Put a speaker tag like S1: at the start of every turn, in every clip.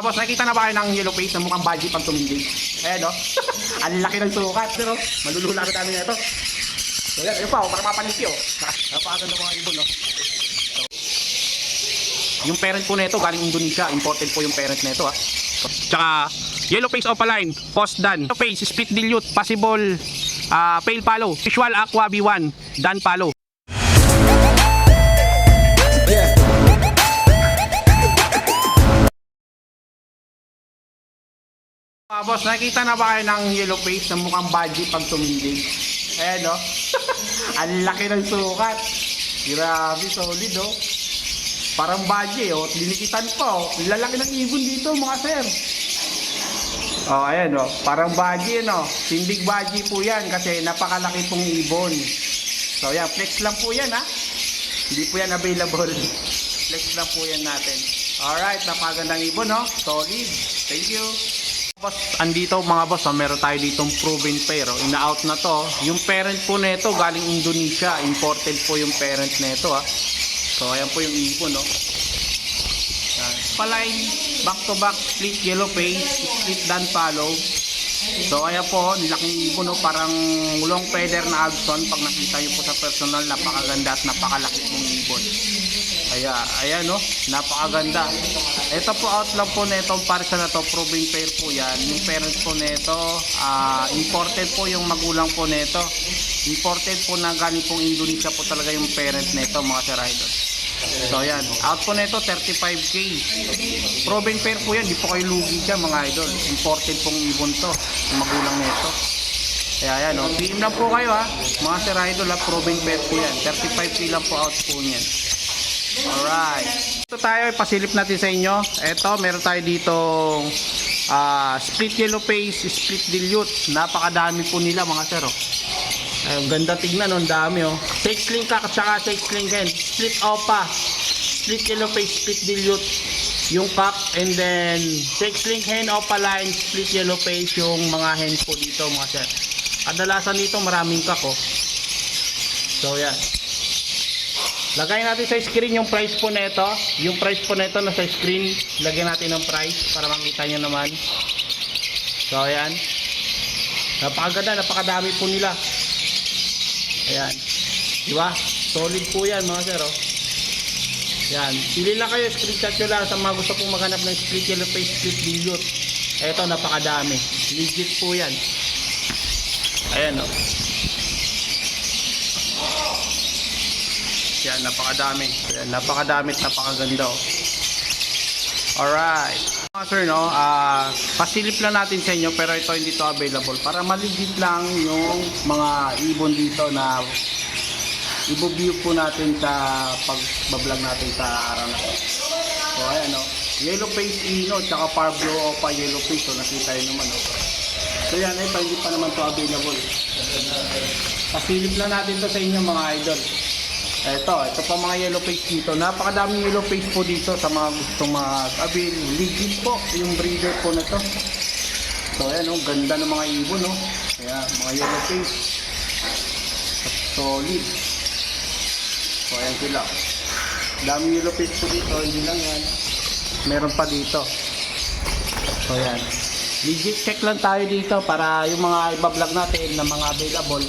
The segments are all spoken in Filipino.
S1: Ah, boss, nakikita na ba kayo ng yellow face na mukhang budgie pag tumindig? Ayan, no? Ang laki ng sukat. Pero, malulula na dami na ito. So, yan. Ayun pa, oh, para mapanisi, oh. Napakaganda mga ibon, no? So, yung parent po nito galing Indonesia. Imported po yung parent nito, ah. Tsaka, yellow face opaline, post dan. Yellow face, split dilute, possible, ah, pale palo, visual aqua B1, dan palo. Boss, nakikita na ba kayo ng yellow face na mukhang budgie pag tumindig? Ayan, no? Ang laki ng sukat. Grabe, solid, oh. Parang budgie, oh. Linikitan pa, oh. Ang Lalaki ng ibon dito, mga sir. Oh, ayan, oh. Parang budgie, no? Tindig budgie po yan kasi napakalaki pong ibon. So, yan. Flex lang po yan, ha? Hindi po yan available. Flex lang po yan natin. Alright, napakagandang ibon, no? Solid. Thank you. Boss, andito mga boss, oh, meron tayo ditong proven pair. Oh. Ina-out na to. Yung parent po nito galing Indonesia. Imported po yung parent nito. Ah. So, ayan po yung ibon. No? Yan. Paline, back to back, split yellow face, split dan follow. So, ayan po, nilaking ibon. No? Parang long feather na Alson. Pag nakita nyo po sa personal, napakaganda at napakalaki pong ibon. Kaya, ayan no, napakaganda. Ito po out lang po nito, parsa na to, proving pair po yan. Yung parent po nito, ah, imported po yung magulang po nito. Imported po na galing pong Indonesia po talaga yung parent nito, mga sir. So yan, out po nito 35k. Proving pair po yan, di po kayo lugi dyan mga idol. Imported pong ibon to, magulang nito. Kaya yan, no? PM lang po kayo ha. Mga sir idol ha, proving pair po yan. 35k lang po out po niyan. Alright. Ito tayo, pasilip natin sa inyo. Ito, meron tayo dito ah, split yellow face, split dilute. Napakadami po nila mga sir. Oh. Ang ganda tignan, oh, ang dami oh. Sex link ka at saka sex link hen. Split opa. Split yellow face, split dilute. Yung cock and then sex link hen, opa line, split yellow face yung mga hen po dito mga sir. Kadalasan dito maraming cock oh. So yan. Lagay natin sa screen yung price po nito. Yung price po nito nasa screen. Lagyan natin ng price para makita nyo naman. So, ayan. Napakaganda, napakadami po nila. Ayan. Di ba? Solid po yan mga sir. Oh. Yan. Pili lang kayo, screenshot nyo lang sa mga gusto pong maghanap ng split yellow face, split dilute. Ito, napakadami. Legit po yan. Ayan oh. Yan, napakadami. Yan, napakadami at napakaganda. Oh. Alright. Mga sir, no, ah, pasilip lang natin sa inyo pero ito hindi to available para maligit lang yung mga ibon dito na i-view po natin sa pag-vlog natin sa araw na to. So, ayan, no. Yellow face ino, tsaka Pablo o pa yellow face. So, nakita yun naman, no. So, yan, ito, hindi pa naman to available. Pasilip lang natin to sa inyo, mga idol. Ito, ito pa mga yellow face dito. Napakadaming yellow face po dito sa mga gustong mga avail. Legit po yung breeder po na to. So ayan, oh, ganda ng mga ibon, no? Kaya mga yellow face. Solid. So ayan sila. Daming yellow face po dito, hindi lang yan. Meron pa dito. So ayan. Legit check lang tayo dito para yung mga ibablog natin na mga available,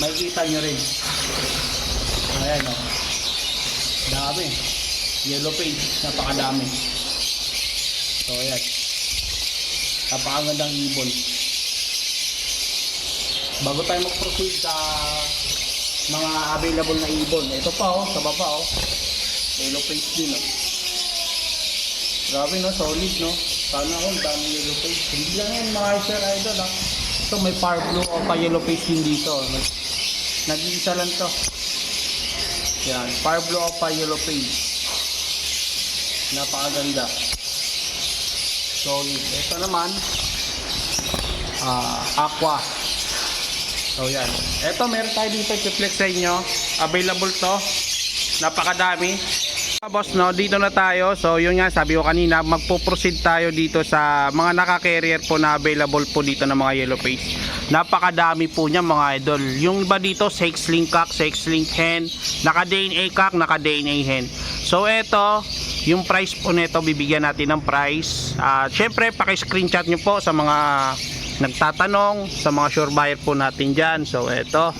S1: makikita nyo rin. Ayan o. Dami. Yellow page. Napakadami. So ayan. Napakagandang ibon. Bago tayo mag-proceed sa mga available na ibon. Ito pa oh, sa baba oh. Yellow page din oh. Grabe no, solid no. Sana all dami yellow page. Hindi lang yan mga sir idol ah. Ito may far blue o pa yellow page din dito. Nag-iisa lang to. Yan, Parblo Opa Yellow Page. Napakaganda. Solid. Ito naman, ah, Aqua. So yan. Ito, meron tayo dito i-flex sa inyo. Available to. Napakadami. Ah, Boss, no, dito na tayo. So, yun nga, sabi ko kanina, magpo-proceed tayo dito sa mga naka-carrier po na available po dito ng mga yellow face. Napakadami po niya mga idol. Yung iba dito, sex link cock, sex link hen, naka-DNA cock, naka-DNA hen. So, eto, yung price po nito bibigyan natin ng price. At syempre, paki-screenshot nyo po sa mga nagtatanong, sa mga sure buyer po natin dyan. So, eto.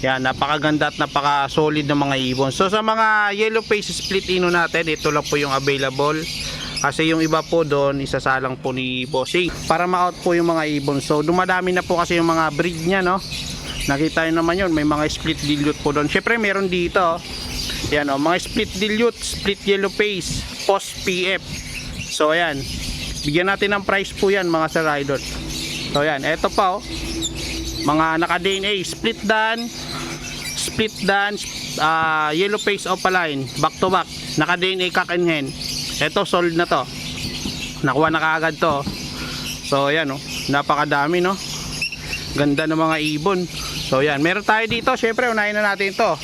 S1: Yan, napakaganda at napaka-solid ng mga ibon. So, sa mga yellow face split ino natin, ito lang po yung available. Kasi yung iba po doon, isasalang po ni Bossing. Para ma-out po yung mga ibon. So, dumadami na po kasi yung mga breed niya, no? Nakita nyo naman yun, may mga split dilute po doon. Syempre, meron dito. Yan, oh, mga split dilute, split yellow face, post PF. So, ayan. Bigyan natin ng price po yan, mga sir idol. So, ayan. Eto pa, oh. Mga naka-DNA, split dan, split dan, ah, yellow face opaline, back to back, naka-DNA cock and hen. Ito, sold na to. Nakuha na kaagad to. So, ayan, oh. Napakadami, no? Ganda ng mga ibon. So, ayan. Meron tayo dito. Siyempre, unahin na natin to.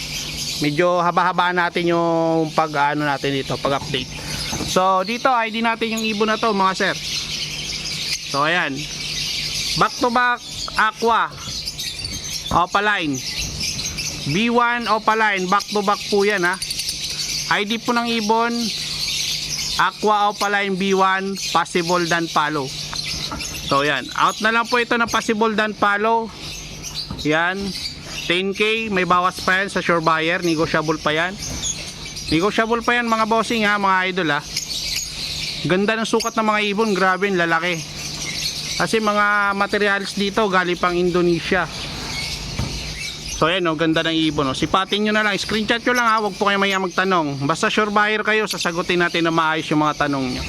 S1: Medyo haba-haba natin yung pag, ano natin dito, pag-update. So, dito, ID natin yung ibon na to, mga sir. So, ayan. Back to back, aqua. Opaline. B1 Opaline, back to back po yan, ha. ID po ng ibon, Aqua Opaline B1 possible dan palo. So yan, out na lang po ito ng possible dan palo. Yan, 10k, may bawas pa yan sa sure buyer, negotiable pa yan. Negotiable pa yan mga bossing ha, mga idol ha. Ganda ng sukat ng mga ibon, grabe yung lalaki. Kasi mga materials dito galing pang Indonesia. So ayan oh, ganda ng ibon oh. Sipatin nyo na lang, screenshot nyo lang ha, huwag po kayo maya magtanong. Basta sure buyer kayo, sasagutin natin na maayos yung mga tanong nyo.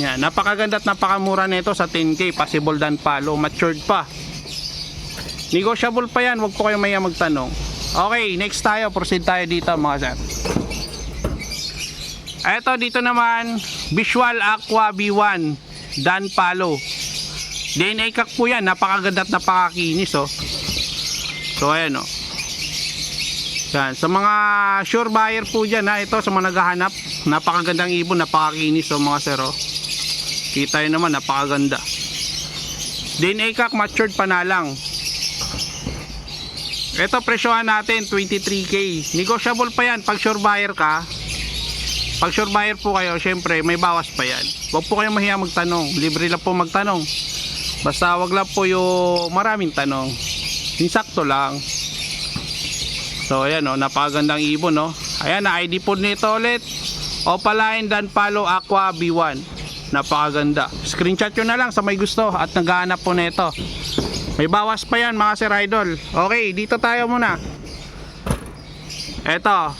S1: Yan, napakaganda at napakamura nito sa 10k, possible dan palo, matured pa. Negotiable pa yan, huwag po kayo maya magtanong. Okay, next tayo, proceed tayo dito mga sir. Eto dito naman, Visual Aqua B1, Dan Palo. DNA kak po yan, napakaganda at napakakinis oh. So ayan o. Yan. Sa mga sure buyer po dyan ha. Ito sa mga naghahanap. Napakagandang ibon. Napakakinis o mga sir o. Kita yun naman. Napakaganda. DNA kak matured pa na lang. Ito presyohan natin 23k. Negotiable pa yan. Pag sure buyer ka. Pag sure buyer po kayo. Syempre may bawas pa yan. Huwag po kayong mahiya magtanong. Libre lang po magtanong. Basta wag lang po yung maraming tanong. Yung sakto lang. So ayan oh, napakagandang ibon no. Ayan na ID po nito ulit. Opaline Dan Palo Aqua B1. Napakaganda. Screenshot nyo na lang sa may gusto at naghahanap po nito. May bawas pa yan mga sir idol. Okay, dito tayo muna. Eto.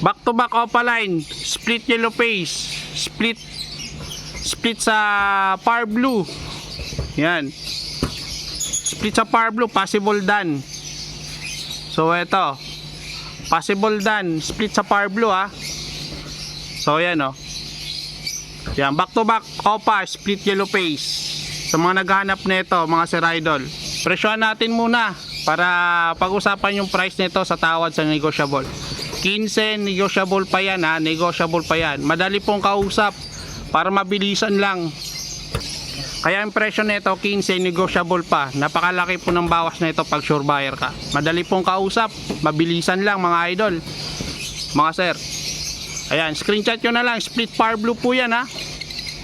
S1: Back to back opaline. Split yellow face. Split split sa par blue. Yan split sa par blue possible done. So eto. Possible done. Split sa par blue ha so yan oh. Yan back to back opa split yellow face sa mga naghahanap nito mga sir idol presyohan natin muna para pag-usapan yung price nito sa tawad sa negotiable. 15 negotiable pa yan ha negotiable pa yan. Madali pong kausap para mabilisan lang kaya ang presyo nito 15 negotiable pa. Napakalaki po ng bawas nito pag sure buyer ka. Madali pong kausap, mabilisan lang mga idol. Mga sir. Ayan, screenshot nyo na lang. Split par blue po yan ha.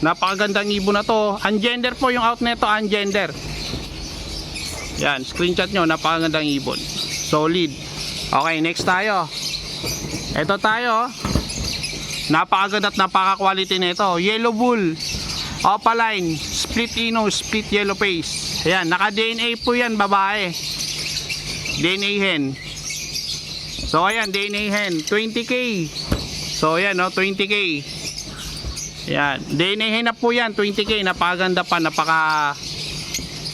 S1: Napakagandang ibon na to. Ungender po yung out nito, ungender. Yan, screenshot nyo, napakagandang ibon. Solid. Okay, next tayo. Ito tayo. Napakaganda at napaka-quality nito. Yellow bull. Opaline, split ino, yellow face. Ayan, naka-DNA po yan, babae. DNA hen. So, ayan, DNA hen. 20k. So, ayan, no, 20k. Ayan, DNA hen na po yan, 20k. Napakaganda pa, napaka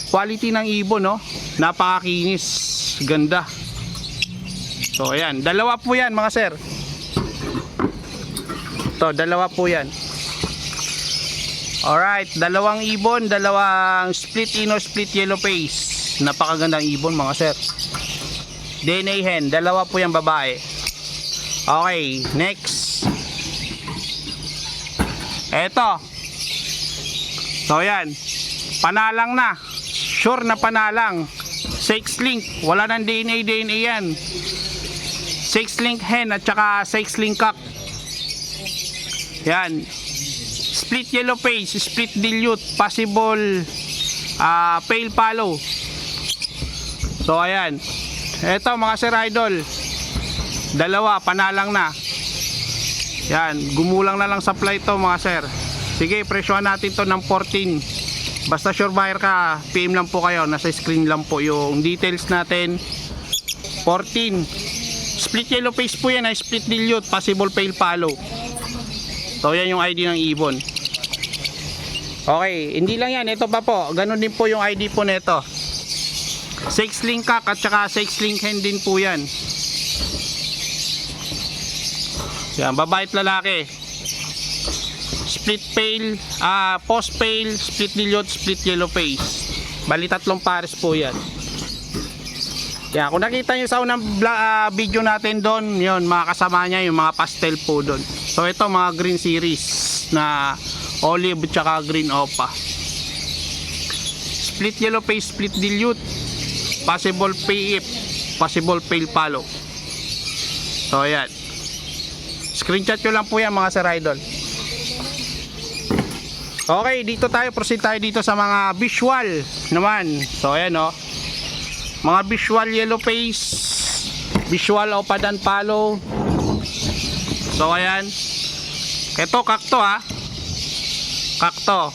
S1: quality ng ibon, no? Napakakinis. Ganda. So, ayan, dalawa po yan, mga sir. To, dalawa po yan. Alright, dalawang ibon, dalawang split ino, split yellow face. Napakagandang ibon mga sir. DNA hen, dalawa po yung babae. Okay, next. Eto. So yan, panalang na. Sure na panalang. Sex link, wala nang DNA, DNA yan. 6 link hen at saka 6 link cock. Yan. Split yellow face, split dilute, possible ah pale follow. So ayan. Ito mga sir idol. Dalawa, panalang na. Yan, gumulang na lang supply to mga sir. Sige, presyohan natin to ng 14. Basta sure buyer ka, PM lang po kayo. Nasa screen lang po yung details natin. 14. Split yellow face po yan, ay split dilute, possible pale follow. So yan yung ID ng Ibon. Okay, hindi lang yan. Ito pa po. Ganun din po yung ID po nito. 6 link cock at saka 6 link hen din po yan. Yan, babae at lalaki. Split pale, ah, post pale, split dilute, split yellow face. Bali tatlong pares po yan. Yan, kung nakita nyo sa unang ah, video natin doon, yun, mga kasama niya, yung mga pastel po doon. So ito, mga green series na olive at saka green opa. Split yellow face, split dilute, possible PF, possible pale follow. So ayan. Screenshot nyo lang po yan mga sir idol. Okay, dito tayo, proceed tayo dito sa mga visual naman. So ayan o. Mga visual yellow face, visual opadan palo. So ayan. Ito kakto ha. Kakto.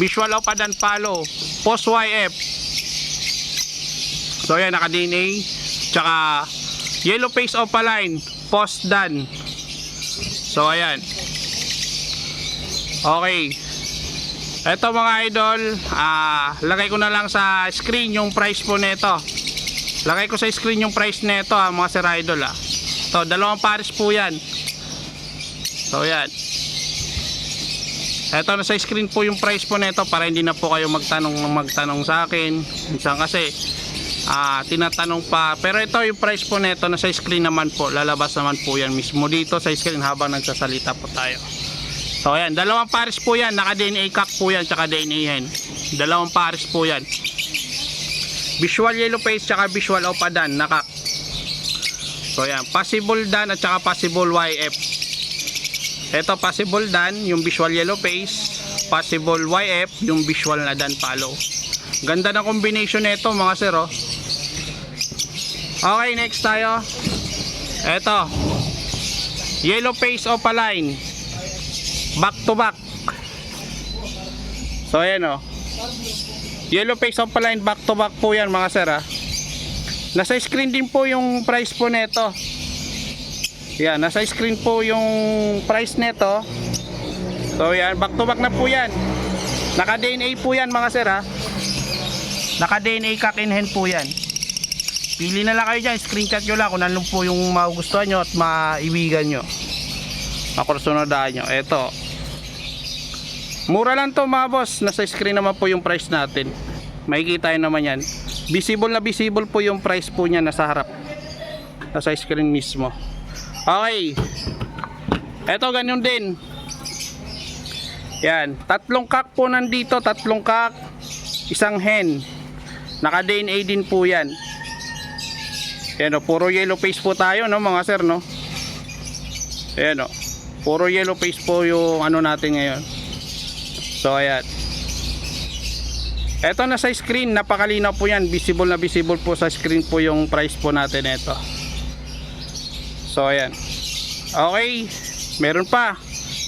S1: Visual opadan palo. Post YF. So ayan, naka-DNA. Tsaka yellow face opaline. Post dan. So ayan. Okay. Ito mga idol, ah, lagay ko na lang sa screen yung price po nito. Lagay ko sa screen yung price nito ah, mga sir idol ah. To, dalawang pares po 'yan. So yan. Ito na sa screen po yung price po nito para hindi na po kayo magtanong magtanong sa akin. Minsan kasi ah, tinatanong pa. Pero ito yung price po nito na sa screen naman po. Lalabas naman po yan mismo dito sa screen habang nagsasalita po tayo. So ayan, dalawang pares po yan. Naka DNA cock po yan, tsaka DNA hen. Dalawang pares po yan. Visual yellow face, tsaka visual opadan, naka. So ayan, possible dan at tsaka possible YF. Ito possible dan, yung visual yellow face. Possible YF, yung visual na dan palo. Ganda ng combination nito mga sir oh. Okay, next tayo. Ito. Yellow face opaline back to back so ayan o yellow face of line back to back po yan mga sir ha nasa screen din po yung price po neto yan nasa screen po yung price neto. So yan back to back na po yan. Naka DNA po yan mga sir ha? Naka DNA cock in hand po yan. Pili na lang kayo dyan screenshot nyo lang kung ano po yung magugustuhan nyo at maibigan nyo. Makursunodaan nyo. Eto. Mura lang to mga boss. Nasa screen naman po yung price natin. Makikita nyo naman yan. Visible na visible po yung price po niya nasa harap. Nasa screen mismo okay eto ganyan din yan tatlong kak po nandito tatlong kak isang hen naka DNA din po yan yan o puro yellow face po tayo no mga sir no Ayan o. Puro yellow face po yung ano natin ngayon. So ayan. Ito na sa screen, napakalinaw po yan. Visible na visible po sa screen po yung price po natin ito. So ayan. Okay. Meron pa.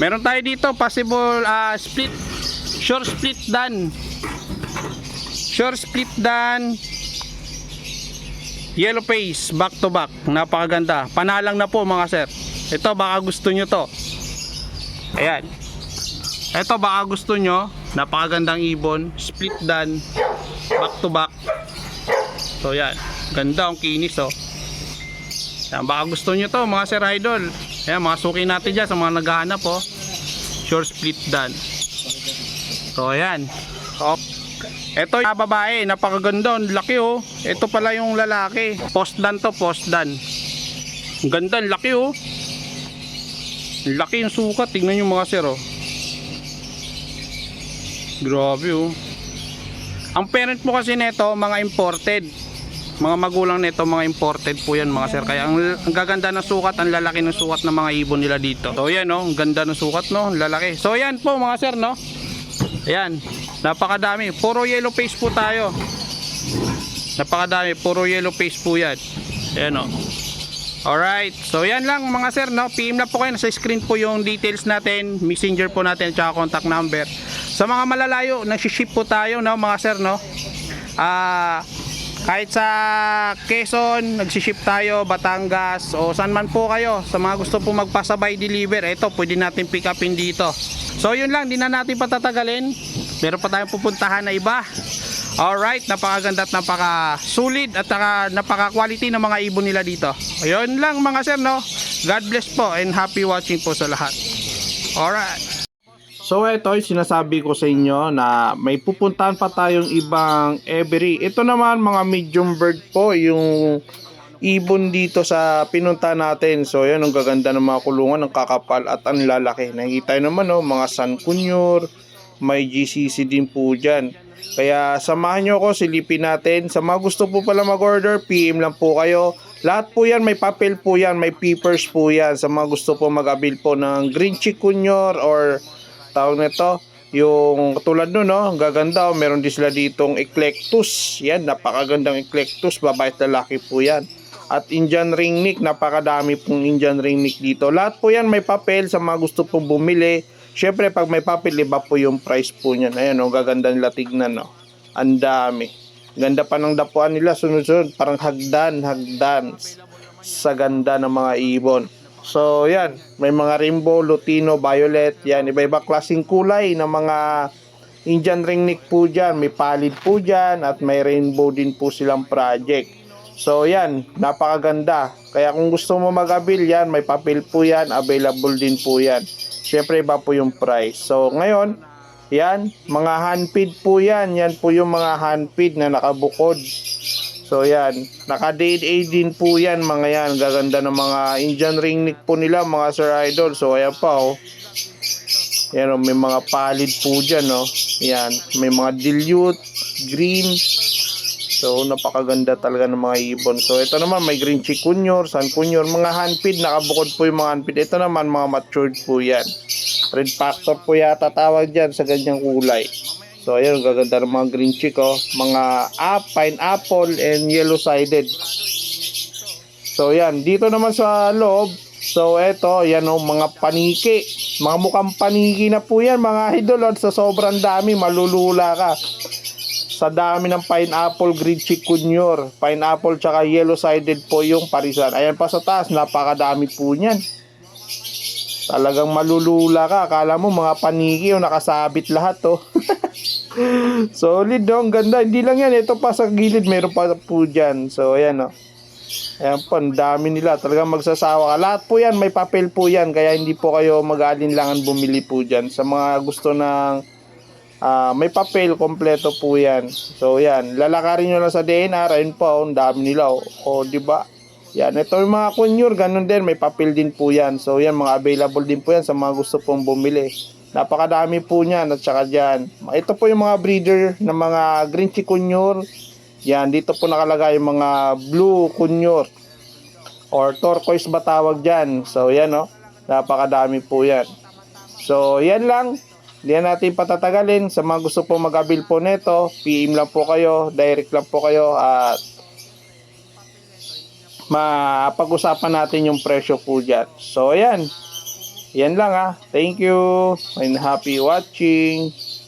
S1: Meron tayo dito possible ah, split short split done. Short split done. Yellow face back to back. Napakaganda. Panalang na po mga sir. Ito baka gusto nyo to. Ayan. Ito baka gusto nyo. Napakagandang ibon. Split dan. Back to back. So yan. Ganda ang kinis oh. Yan, baka gusto nyo to mga sir idol. Ayan, mga suki natin dyan sa mga naghahanap oh. Short split dan. So ayan. Oh. Ito yung babae, napakaganda, laki oh. Ito pala yung lalaki. Post dan to, post dan. Ganda, laki oh. Ang laki yung sukat, tingnan yung mga sir oh. Grabe oh. Ang parent mo kasi nito, mga imported. Mga magulang nito, mga imported po yan mga sir. Kaya ang, ang gaganda ng sukat, ang lalaki ng sukat ng mga ibon nila dito. So yan no, ang ganda ng sukat no, ang lalaki. So yan po mga sir no. Ayan, napakadami. Puro yellow face po tayo. Napakadami, puro yellow face po yan. Ayan o. Alright, so yan lang mga sir, no? PM na po kayo, sa screen po yung details natin, messenger po natin, tsaka contact number. Sa mga malalayo, nag-ship po tayo, no, mga sir, no? Ah, kahit sa Quezon, nag-ship tayo, Batangas, o saan man po kayo, sa mga gusto po magpasabay deliver, ito, pwede natin pick upin dito. So yun lang, di na natin patatagalin. Meron pa tayong pupuntahan na iba. Alright, napakaganda at napaka-sulit at napaka-quality ng mga ibon nila dito. Ayun lang mga sir, no? God bless po and happy watching po sa lahat. Alright. So ito yung sinasabi ko sa inyo na may pupuntahan pa tayong ibang every. Ito naman mga medium bird po yung ibon dito sa pinunta natin. So yan ang gaganda ng mga kulungan, ng kakapal at ang lalaki. Nakikita naman no, mga San Cunyur, may GCC din po dyan. Kaya samahan nyo ako, silipin natin. Sa mga gusto po pala mag-order, PM lang po kayo. Lahat po yan, may papel po yan, may papers po yan. Sa mga gusto po mag-avail po ng green chikunyor or tawag nito, yung tulad nun, no, ang gaganda, oh, meron din sila ditong eclectus. Yan, napakagandang eclectus, babae at lalaki po yan. At Indian ringneck, napakadami pong Indian ringneck dito. Lahat po yan may papel sa mga gusto pong bumili. Syempre, pag may papel, iba po yung price po niyan. Ayan, oh, gaganda nila tignan, no. Ang dami. Ganda pa ng dapuan nila, sunod-sunod, parang hagdan, hagdan sa ganda ng mga ibon. So, yan. May mga rainbow, lutino, violet. Yan, iba-iba klaseng kulay ng mga Indian ringneck po dyan. May palid po dyan at may rainbow din po silang project. So, yan. Napakaganda. Kaya kung gusto mo mag-avail yan, may papel po yan. Available din po yan. Siyempre, iba po yung price. So, ngayon, yan. Mga handfeed po yan. Yan po yung mga handfeed na nakabukod. So yan, naka-DNA din po yan mga yan. Gaganda ng mga Indian ringneck po nila mga Sir Idol. So ayan pa oh. Yan oh, may mga palid po dyan oh. Yan, may mga dilute, green. So napakaganda talaga ng mga ibon. So ito naman may green chikunyor, sun kunyor, mga handfeed. Nakabukod po yung mga handfeed. Ito naman mga matured po yan. Red factor po yata tawag dyan sa ganyang kulay. So ayun, gaganda ng mga green chick oh. Mga up, pineapple and yellow sided. So yan, dito naman sa loob. So eto, yan oh, mga paniki. Mga mukhang paniki na po yan mga idol. oh. Sa sobrang dami, malulula ka. Sa dami ng pineapple green chick kunyor. Pineapple tsaka yellow sided po yung parisan. Ayan pa sa taas, napakadami po niyan. Talagang malulula ka. Akala mo mga paniki o nakasabit lahat oh. Solid no, ang ganda. Hindi lang yan, ito pa sa gilid, meron pa po dyan. So, ayan no. Ayan po, ang dami nila. Talagang magsasawa ka. Lahat po yan, may papel po yan. Kaya hindi po kayo mag-alinlangan bumili po dyan. Sa mga gusto ng ah, may papel, kompleto po yan. So, yan. Lalakarin nyo lang sa DNR. Ayun po, ang dami nila. O, o di ba? Yan, ito yung mga kunyur, ganun din, may papel din po yan. So yan, mga available din po yan sa mga gusto pong bumili. Napakadami po niyan at saka dyan. Ito po yung mga breeder ng mga green chick kunyur. Yan, dito po nakalagay yung mga blue kunyur or turquoise ba tawag dyan. So yan no, napakadami po yan. So yan lang. Na natin patatagalin. Sa mga gusto po mag-avail po nito, PM lang po kayo, direct lang po kayo at mapag-usapan natin yung presyo po dyan. So, ayan. Yan lang ah. Thank you and happy watching.